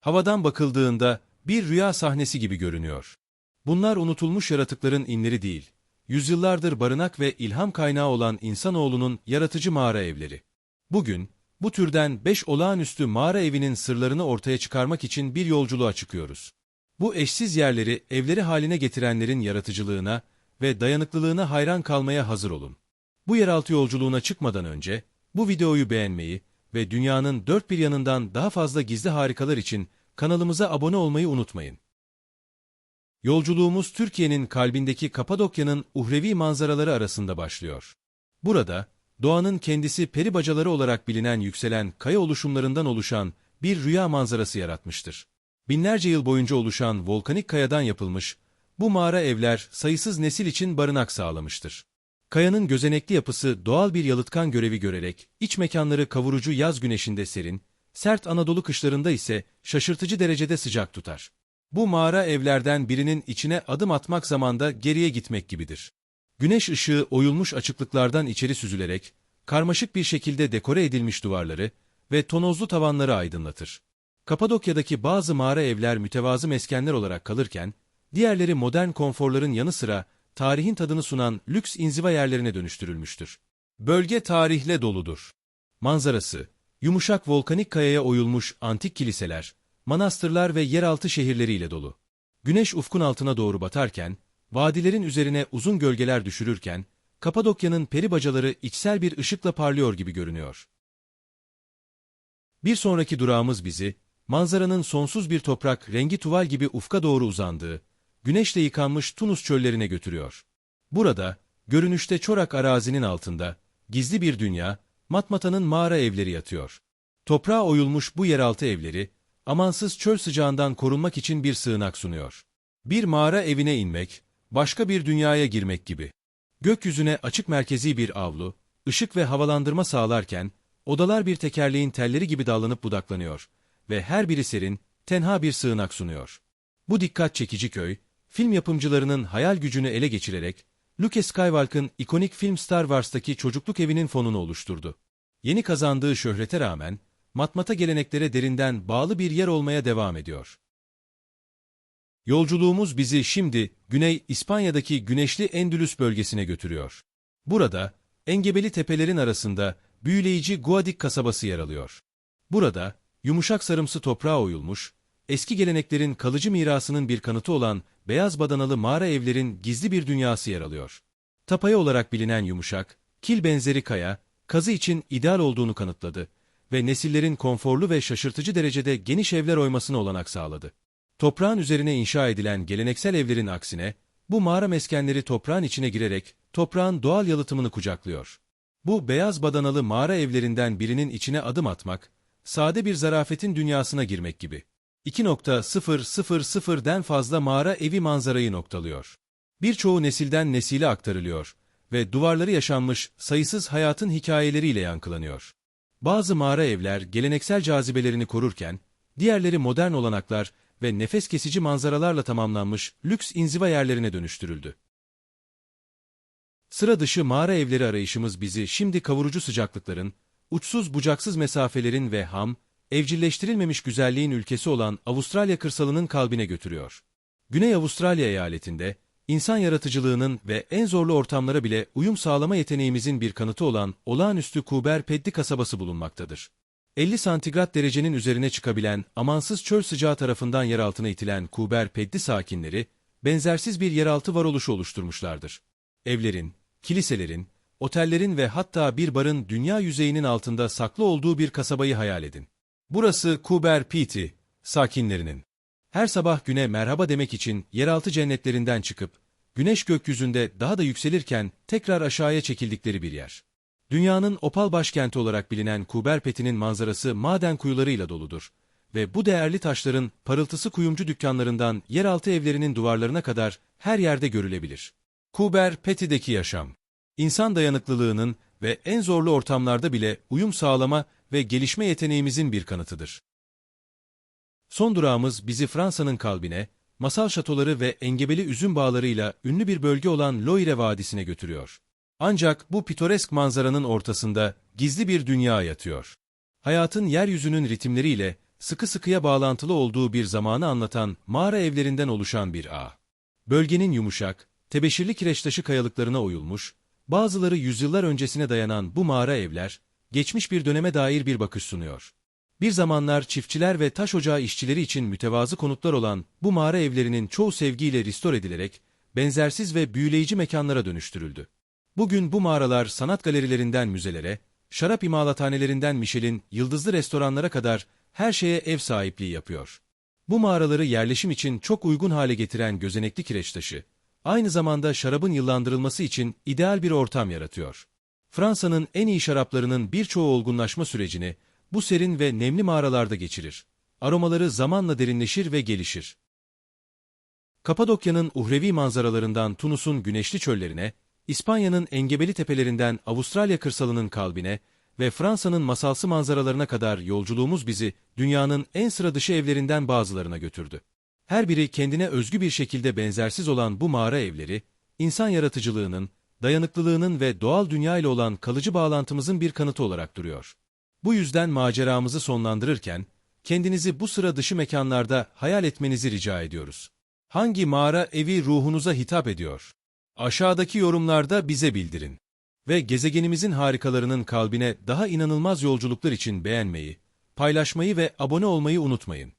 Havadan bakıldığında bir rüya sahnesi gibi görünüyor. Bunlar unutulmuş yaratıkların inleri değil, yüzyıllardır barınak ve ilham kaynağı olan insanoğlunun yaratıcı mağara evleri. Bugün, bu türden beş olağanüstü mağara evinin sırlarını ortaya çıkarmak için bir yolculuğa çıkıyoruz. Bu eşsiz yerleri evleri haline getirenlerin yaratıcılığına ve dayanıklılığına hayran kalmaya hazır olun. Bu yeraltı yolculuğuna çıkmadan önce, bu videoyu beğenmeyi ve dünyanın dört bir yanından daha fazla gizli harikalar için kanalımıza abone olmayı unutmayın. Yolculuğumuz Türkiye'nin kalbindeki Kapadokya'nın uhrevi manzaraları arasında başlıyor. Burada, doğanın kendisi peri bacaları olarak bilinen yükselen kaya oluşumlarından oluşan bir rüya manzarası yaratmıştır. Binlerce yıl boyunca oluşan volkanik kayadan yapılmış, bu mağara evler sayısız nesil için barınak sağlamıştır. Kayanın gözenekli yapısı doğal bir yalıtkan görevi görerek, iç mekanları kavurucu yaz güneşinde serin, sert Anadolu kışlarında ise şaşırtıcı derecede sıcak tutar. Bu mağara evlerden birinin içine adım atmak zamanda geriye gitmek gibidir. Güneş ışığı oyulmuş açıklıklardan içeri süzülerek, karmaşık bir şekilde dekore edilmiş duvarları ve tonozlu tavanları aydınlatır. Kapadokya'daki bazı mağara evler mütevazı meskenler olarak kalırken, diğerleri modern konforların yanı sıra tarihin tadını sunan lüks inziva yerlerine dönüştürülmüştür. Bölge tarihle doludur. Manzarası, yumuşak volkanik kayaya oyulmuş antik kiliseler, manastırlar ve yeraltı şehirleriyle dolu. Güneş ufkun altına doğru batarken, vadilerin üzerine uzun gölgeler düşürürken, Kapadokya'nın peri bacaları içsel bir ışıkla parlıyor gibi görünüyor. Bir sonraki durağımız bizi, manzaranın sonsuz bir toprak rengi tuval gibi ufka doğru uzandığı, güneşle yıkanmış Tunus çöllerine götürüyor. Burada, görünüşte çorak arazinin altında, gizli bir dünya, Matmata'nın mağara evleri yatıyor. Toprağa oyulmuş bu yeraltı evleri, amansız çöl sıcağından korunmak için bir sığınak sunuyor. Bir mağara evine inmek, başka bir dünyaya girmek gibi. Gökyüzüne açık merkezi bir avlu, ışık ve havalandırma sağlarken, odalar bir tekerleğin telleri gibi dallanıp budaklanıyor ve her biri serin, tenha bir sığınak sunuyor. Bu dikkat çekici köy, film yapımcılarının hayal gücünü ele geçirerek, Luke Skywalker'ın ikonik film Star Wars'taki çocukluk evinin fonunu oluşturdu. Yeni kazandığı şöhrete rağmen, matmata geleneklere derinden bağlı bir yer olmaya devam ediyor. Yolculuğumuz bizi şimdi Güney İspanya'daki güneşli Endülüs bölgesine götürüyor. Burada, engebeli tepelerin arasında büyüleyici Guadik kasabası yer alıyor. Burada, yumuşak sarımsı toprağa oyulmuş, eski geleneklerin kalıcı mirasının bir kanıtı olan beyaz badanalı mağara evlerin gizli bir dünyası yer alıyor. Tapaya olarak bilinen yumuşak, kil benzeri kaya, kazı için ideal olduğunu kanıtladı ve nesillerin konforlu ve şaşırtıcı derecede geniş evler oymasına olanak sağladı. Toprağın üzerine inşa edilen geleneksel evlerin aksine, bu mağara meskenleri toprağın içine girerek toprağın doğal yalıtımını kucaklıyor. Bu beyaz badanalı mağara evlerinden birinin içine adım atmak, sade bir zarafetin dünyasına girmek gibi. 2.000'den fazla mağara evi manzarayı noktalıyor. Birçoğu nesilden nesile aktarılıyor ve duvarları yaşanmış sayısız hayatın hikayeleriyle yankılanıyor. Bazı mağara evler geleneksel cazibelerini korurken, diğerleri modern olanaklar ve nefes kesici manzaralarla tamamlanmış lüks inziva yerlerine dönüştürüldü. Sıra dışı mağara evleri arayışımız bizi şimdi kavurucu sıcaklıkların, uçsuz bucaksız mesafelerin ve ham, evcilleştirilmemiş güzelliğin ülkesi olan Avustralya kırsalının kalbine götürüyor. Güney Avustralya eyaletinde, insan yaratıcılığının ve en zorlu ortamlara bile uyum sağlama yeteneğimizin bir kanıtı olan olağanüstü Kuber Peddi kasabası bulunmaktadır. 50 santigrat derecenin üzerine çıkabilen amansız çöl sıcağı tarafından yeraltına itilen Kuber Peddi sakinleri, benzersiz bir yeraltı varoluşu oluşturmuşlardır. Evlerin, kiliselerin, otellerin ve hatta bir barın dünya yüzeyinin altında saklı olduğu bir kasabayı hayal edin. Burası Kuber Piti, sakinlerinin. Her sabah güne merhaba demek için yeraltı cennetlerinden çıkıp, güneş gökyüzünde daha da yükselirken tekrar aşağıya çekildikleri bir yer. Dünyanın opal başkenti olarak bilinen Kuberpeti'nin manzarası maden kuyularıyla doludur ve bu değerli taşların parıltısı kuyumcu dükkanlarından yeraltı evlerinin duvarlarına kadar her yerde görülebilir. Kuberpeti'deki yaşam, insan dayanıklılığının ve en zorlu ortamlarda bile uyum sağlama ve gelişme yeteneğimizin bir kanıtıdır. Son durağımız bizi Fransa'nın kalbine, masal şatoları ve engebeli üzüm bağlarıyla ünlü bir bölge olan Loire Vadisi'ne götürüyor. Ancak bu pitoresk manzaranın ortasında gizli bir dünya yatıyor. Hayatın yeryüzünün ritimleriyle sıkı sıkıya bağlantılı olduğu bir zamanı anlatan mağara evlerinden oluşan bir ağ. Bölgenin yumuşak, tebeşirli kireçtaşı kayalıklarına oyulmuş, bazıları yüzyıllar öncesine dayanan bu mağara evler, geçmiş bir döneme dair bir bakış sunuyor. Bir zamanlar çiftçiler ve taş ocağı işçileri için mütevazı konutlar olan bu mağara evlerinin çoğu sevgiyle restore edilerek, benzersiz ve büyüleyici mekanlara dönüştürüldü. Bugün bu mağaralar sanat galerilerinden müzelere, şarap imalathanelerinden Michelin, yıldızlı restoranlara kadar her şeye ev sahipliği yapıyor. Bu mağaraları yerleşim için çok uygun hale getiren gözenekli kireçtaşı, aynı zamanda şarabın yıllandırılması için ideal bir ortam yaratıyor. Fransa'nın en iyi şaraplarının birçoğu olgunlaşma sürecini bu serin ve nemli mağaralarda geçirir. Aromaları zamanla derinleşir ve gelişir. Kapadokya'nın uhrevi manzaralarından Tunus'un güneşli çöllerine, İspanya'nın engebeli tepelerinden Avustralya kırsalının kalbine ve Fransa'nın masalsı manzaralarına kadar yolculuğumuz bizi dünyanın en sıra dışı evlerinden bazılarına götürdü. Her biri kendine özgü bir şekilde benzersiz olan bu mağara evleri, insan yaratıcılığının, dayanıklılığının ve doğal dünya ile olan kalıcı bağlantımızın bir kanıtı olarak duruyor. Bu yüzden maceramızı sonlandırırken, kendinizi bu sıra dışı mekanlarda hayal etmenizi rica ediyoruz. Hangi mağara evi ruhunuza hitap ediyor? Aşağıdaki yorumlarda bize bildirin. Ve gezegenimizin harikalarının kalbine daha inanılmaz yolculuklar için beğenmeyi, paylaşmayı ve abone olmayı unutmayın.